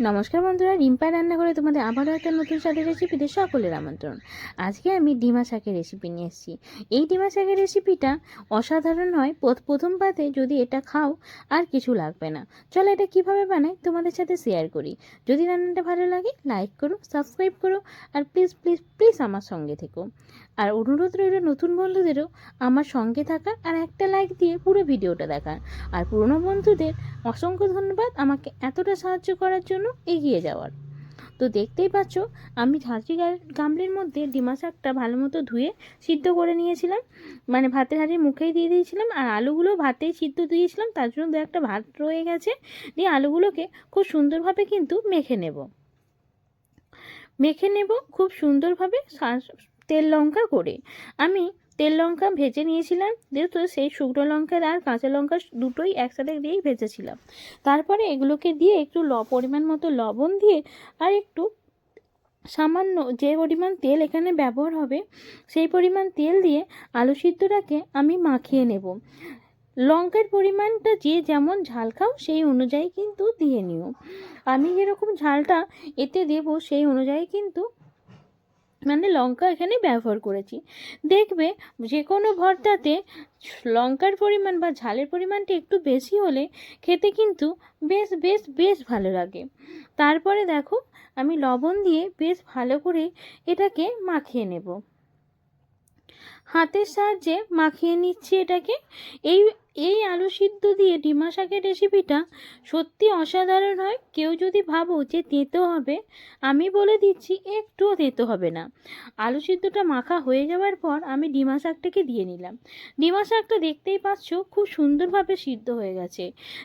নমস্কার বন্ধুরা, রিম্পা রান্না করে তোমাদের আবারও একটা নতুন স্বাদের রেসিপিতে সকলের আমন্ত্রণ। আজকে আমি ডিমা শাকের রেসিপি নিয়ে এসেছি। এই ডিমা শাকের রেসিপিটা অসাধারণ হয়। প্রথ- প্রথম পাতে যদি এটা খাও, আর কিছু লাগবে না। চলো এটা কীভাবে বানাই তোমাদের সাথে শেয়ার করি। যদি রান্নাটা ভালো লাগে লাইক করো সাবস্ক্রাইব করো, আর প্লিজ প্লিজ প্লিজ আমার সঙ্গে থেকো। আর অনুরোধ রইল নতুন বন্ধুদেরও আমার সঙ্গে থাকার আর একটা লাইক দিয়ে পুরো ভিডিওটা দেখার। আর পুরনো বন্ধুদের অসংখ্য ধন্যবাদ আমাকে এতটা সাহায্য করার জন্য। এগিয়ে যাওয়ার। তো দেখতেই পাচ্ছ, আমি গা- গামলির মধ্যে ডিমা শাকটা ভালো মতো ধুয়ে সিদ্ধ করে নিয়েছিলাম। মানে ভাতের হাঁড়ির মুখেই দিয়ে দিয়েছিলাম আর আলুগুলো ভাতেই সিদ্ধ দিয়েছিলাম। তার জন্য দু একটা ভাত রয়ে গেছে। দিয়ে আলুগুলোকে খুব সুন্দরভাবে কিন্তু মেখে নেব। মেখে নেব খুব সুন্দরভাবে তেল লঙ্কা করে। আমি তেল লঙ্কা ভেজে নিয়েছিলাম। যেহেতু সেই শুকনো লঙ্কার আর কাঁচা লঙ্কা দুটোই একসাথে দিয়েই ভেজেছিলাম। তারপরে এগুলোকে দিয়ে একটু ল, পরিমাণ মতো লবণ দিয়ে আর একটু সামান্য যে পরিমাণ তেল এখানে ব্যবহার হবে, সেই পরিমাণ তেল দিয়ে আলু সিদ্ধটাকে আমি মাখিয়ে নেব। লঙ্কার পরিমাণটা যে যেমন ঝাল খাও, সেই অনুযায়ী কিন্তু দিয়ে নিও। আমি যেরকম ঝালটা এতে দেব, সেই অনুযায়ী কিন্তু মানে লঙ্কা এখানে ব্যবহার করেছি। দেখবে যে কোনো ভর্তাতে লঙ্কার পরিমাণ বা ঝালের পরিমাণটা একটু বেশি হলে খেতে কিন্তু বেশ বেশ বেশ ভালো লাগে। তারপরে দেখো, আমি লবণ দিয়ে বেশ ভালো করে এটাকে মাখিয়ে নেব। হাতের সাহায্যে মাখিয়ে নিচ্ছি এটাকে। এই এই আলু সিদ্ধ দিয়ে ডিমা শাকের রেসিপিটা সত্যি অসাধারণ হয়। কেউ যদি ভাবো যে তেতো হবে, আমি বলে দিচ্ছি একটুও তেতো হবে না। আলু সিদ্ধটা মাখা হয়ে যাওয়ার পর আমি ডিমা শাকটাকে দিয়ে নিলাম। ডিমা শাকটা দেখতেই পাচ্ছ খুব সুন্দরভাবে সিদ্ধ হয়ে গেছে।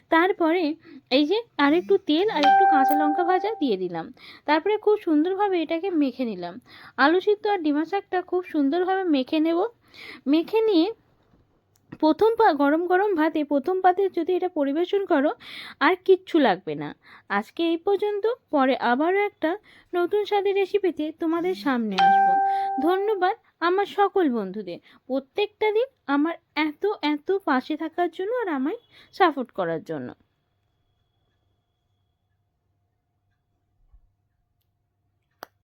তারপরে এই যে আরেকটু তেল আর একটু কাঁচা লঙ্কা ভাজা দিয়ে দিলাম। তারপরে খুব সুন্দরভাবে এটাকে মেখে নিলাম। আলু সিদ্ধ আর ডিমা শাকটা খুব সুন্দরভাবে মেখে নেব। মেখে নিয়ে প্রথম পা, গরম গরম ভাতে প্রথম পাতে যদি এটা পরিবেশন করো, আর কিচ্ছু লাগবে না। আজকে এই পর্যন্ত, পরে আবারও একটা নতুন স্বাদের রেসিপিতে তোমাদের সামনে আসব। ধন্যবাদ আমার সকল বন্ধুদের। প্রত্যেকটা দিন আমার এত এত পাশে থাকার জন্য আর আমায় সাপোর্ট করার জন্য।